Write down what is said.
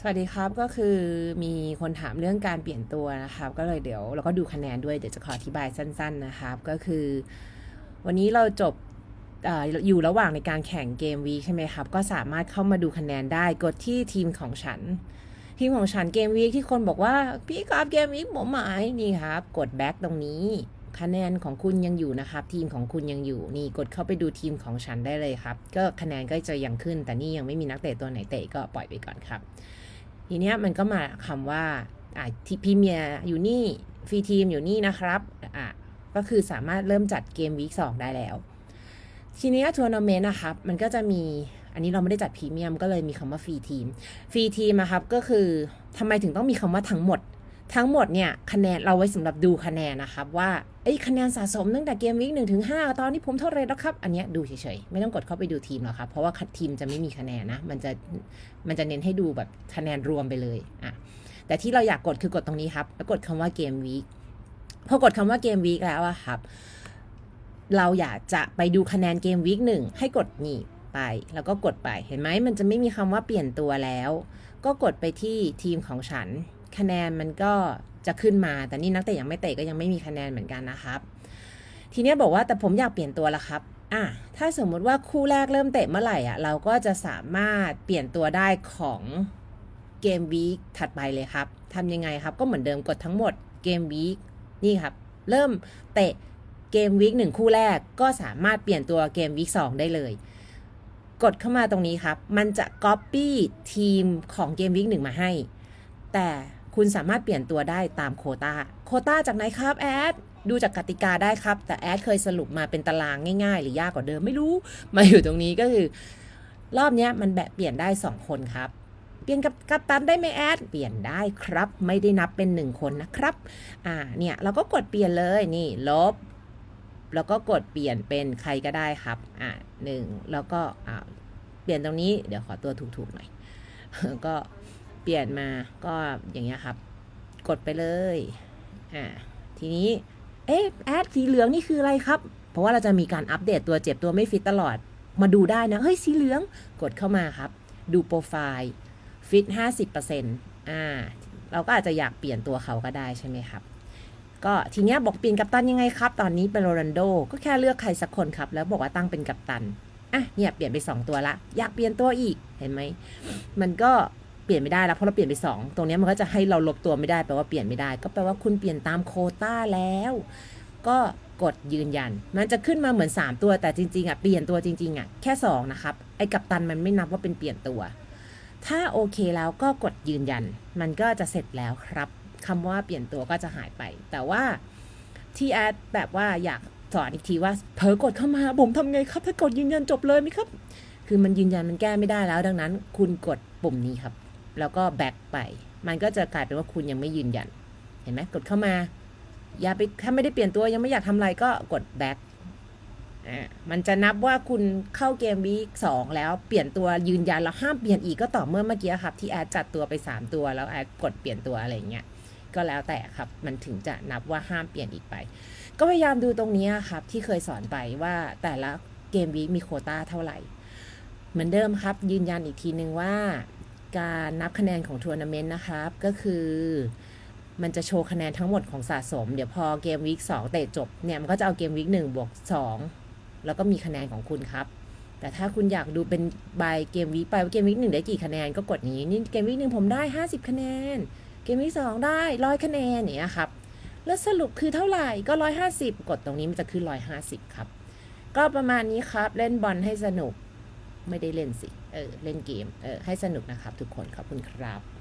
สวัสดีครับก็คือมีคนถามเรื่องการเปลี่ยนตัวนะครับ ก็เลยเดี๋ยวเราก็ดูคะแนนด้วยเดี๋ยวจะขออธิบายสั้น ๆนะครับ ก็คือ วันนี้เราจบอยู่ระหว่างในการแข่งเกมวีใช่ไหมครับ ก็สามารถเข้ามาดูคะแนนได้กดที่ทีมของฉัน ทีมของฉันเกมวีที่คนบอกว่า พี่ครับเกมวีผมหมายนี่ครับ กดแบ็กตรงนี้ คะแนนของคุณยังอยู่นะครับ ทีมของคุณยังอยู่นี่กดเข้าไปดูทีมของฉันได้เลยครับ ก็คะแนนก็จะยังขึ้น แต่นี่ยังไม่มีนักเตะตัวไหนเตะก็ปล่อยไปก่อนครับ ทีเนี้ยมันก็มาคำว่าอ่าที่พี่เมียร์อยู่นี่ฟรีทีมอยู่นี่นะครับอะก็คือสามารถเริ่มจัดเกมวีคสองได้แล้ว ทีนี้ทัวร์นาเมนต์นะครับ มันก็จะมีอันนี้เราไม่ได้จัดพรีเมียมก็เลยมีคำว่าฟรีทีมฟรีทีมนะครับก็คือทำไมถึงต้องมีคำว่าทั้งหมด ทั้งหมดเนี่ยคะแนนเราไว้สำหรับดูคะแนนนะครับว่าไอ้คะแนนสะสมตั้งแต่เกมวีคหนึ่งถึงห้าตอนนี้ผมเท่าไรแล้วครับ อันนี้ดูเฉยๆ ไม่ต้องกดเข้าไปดูทีมหรอกครับ เพราะว่าทีมจะไม่มีคะแนนนะ มันจะมันจะเน้นให้ดูแบบคะแนนรวมไปเลยอะแต่ที่เราอยากกดคือกดตรงนี้ครับ แล้วกดคำว่าเกมวีคพอกดคำว่าเกมวีคแล้วอะครับ เราอยากจะไปดูคะแนนเกมวีคหนึ่งให้กดนี่ไป แล้วก็กดไปเห็นไหมมันจะไม่มีคำว่าเปลี่ยนตัวแล้ว ก็กดไปที่ทีมของฉัน คะแนนมันก็จะขึ้นมา แต่นี่นักเตะยังไม่เตะก็ยังไม่มีคะแนนเหมือนกันนะครับ ทีนี้บอกว่าแต่ผมอยากเปลี่ยนตัวละครับอะถ้าสมมุติว่าคู่แรกเริ่มเตะเมื่อไหร่อะเราก็จะสามารถเปลี่ยนตัวได้ของเกมวีคถัดไปเลยครับทำยังไงครับ ก็เหมือนเดิมกดทั้งหมดเกมวีคนี่ครับ เริ่มเตะเกมวีคหนึ่งคู่แรกก็สามารถเปลี่ยนตัวเกมวีคสองได้เลย กดเข้ามาตรงนี้ครับ มันจะ Copy ทีมของเกมวีคหนึ่งมาให้ แต่ คุณสามารถเปลี่ยนตัวได้ตามโคตาโคตาจากไหนครับแอด ดูจากกติกาได้ครับ แต่แอดเคยสรุปมาเป็นตารางง่ายๆ หรือยากกว่าเดิมไม่รู้ มาอยู่ตรงนี้ก็คือ รอบนี้มันแบบเปลี่ยนได้ 2 คนครับเปลี่ยนกับกัปตันได้ไหมแอด เปลี่ยนได้ครับ ไม่ได้นับเป็น 1 คนนะครับ อ่า เนี่ย เราก็กดเปลี่ยนเลยนี่ ลบ แล้วก็กดเปลี่ยนเป็นใครก็ได้ครับ อ่าหนึ่งแล้วก็อ่าเปลี่ยนตรงนี้ เดี๋ยวขอตัวถูกๆหน่อย ก็ เปลี่ยนมาก็อย่างเงี้ยครับ กดไปเลย อ่า ทีนี้ เอ๊ะแอดสีเหลืองนี่คืออะไรครับ เพราะว่าเราจะมีการอัปเดตตัวเจ็บตัวไม่ฟิตตลอด มาดูได้นะ เฮ้ย สีเหลือง กดเข้ามาครับ ดูโปรไฟล์ฟิต50%อ่า เราก็อาจจะอยากเปลี่ยนตัวเขาก็ได้ใช่ไหมครับ ก็ทีเนี้ยบอกเปลี่ยนกัปตันยังไงครับ ตอนนี้เป็นโรนัลโด ก็แค่เลือกใครสักคนครับ แล้วบอกว่าตั้งเป็นกัปตัน อะ เนี่ยเปลี่ยนไป 2 ตัวละ อยากเปลี่ยนตัวอีก เห็นไหม มันก็ เปลี่ยนไม่ได้แล้วเพราะเราเปลี่ยนไป 2 ตรงนี้มันก็จะให้เราลบตัวไม่ได้แปลว่าเปลี่ยนไม่ได้ ก็แปลว่าคุณเปลี่ยนตามโคต้าแล้ว ก็กดยืนยัน มันจะขึ้นมาเหมือน 3 ตัวแต่จริงๆอะเปลี่ยนตัวจริงๆอะแค่ 2 นะครับ ไอ้กัปตันมันไม่นับว่าเป็นเปลี่ยนตัว ถ้าโอเคแล้วก็กดยืนยัน มันก็จะเสร็จแล้วครับคำว่าเปลี่ยนตัวก็จะหายไป แต่ว่าที่แอดแบบว่าอยากสอนอีกทีว่าเผลอกดเข้ามาผมทำไงครับ ถ้ากดยืนยันจบเลยไหมครับ คือมันยืนยันมันแก้ไม่ได้แล้วดังนั้น คุณกดปุ่มนี้ครับ แล้วก็แบ็กไป มันก็จะกลายเป็นว่าคุณยังไม่ยืนยัน เห็นไหมกดเข้ามา อย่าไปถ้าไม่ได้เปลี่ยนตัวยังไม่อยากทำอะไรก็กดแบ็กอ่ามันจะนับว่าคุณเข้าเกมวีคสองแล้วเปลี่ยนตัวยืนยันแล้วห้ามเปลี่ยนอีกก็ต่อเมื่อเมื่อกี้ครับ ที่แอดจัดตัวไป 3 ตัวแล้วแอดกดเปลี่ยนตัวอะไรเงี้ยก็แล้วแต่ครับมันถึงจะนับว่าห้ามเปลี่ยนอีกไป ก็พยายามดูตรงนี้ครับที่เคยสอนไปว่าแต่ละเกมวีคมีโคต้าเท่าไหร่ เหมือนเดิมครับยืนยันอีกทีนึงว่า การนับคะแนนของทัวร์นาเมนต์นะครับ ก็คือมันจะโชว์คะแนนทั้งหมดของสะสม เดี๋ยวพอเกมวีคสองเตะจบเนี่ยมันก็จะเอาเกมวีคหนึ่งบวกสองแล้วก็มีคะแนนของคุณครับ แต่ถ้าคุณอยากดูเป็นใบเกมวีคไปว่าเกมวีคหนึ่งได้กี่คะแนนก็กดนี้นี่เกมวีคหนึ่งผมได้ 50 คะแนน เกมวีคสองได้ร้อยคะแนนอย่างเนี้ยครับแล้วสรุปคือเท่าไหร่ก็ร้อยห้าสิบกดตรงนี้มันจะขึ้นร้อยห้าสิบครับ ก็ประมาณนี้ครับ เล่นบอลให้สนุก ไม่ได้เล่นสิ เออ เล่นเกม เออ ให้สนุกนะครับทุกคน ขอบคุณครับ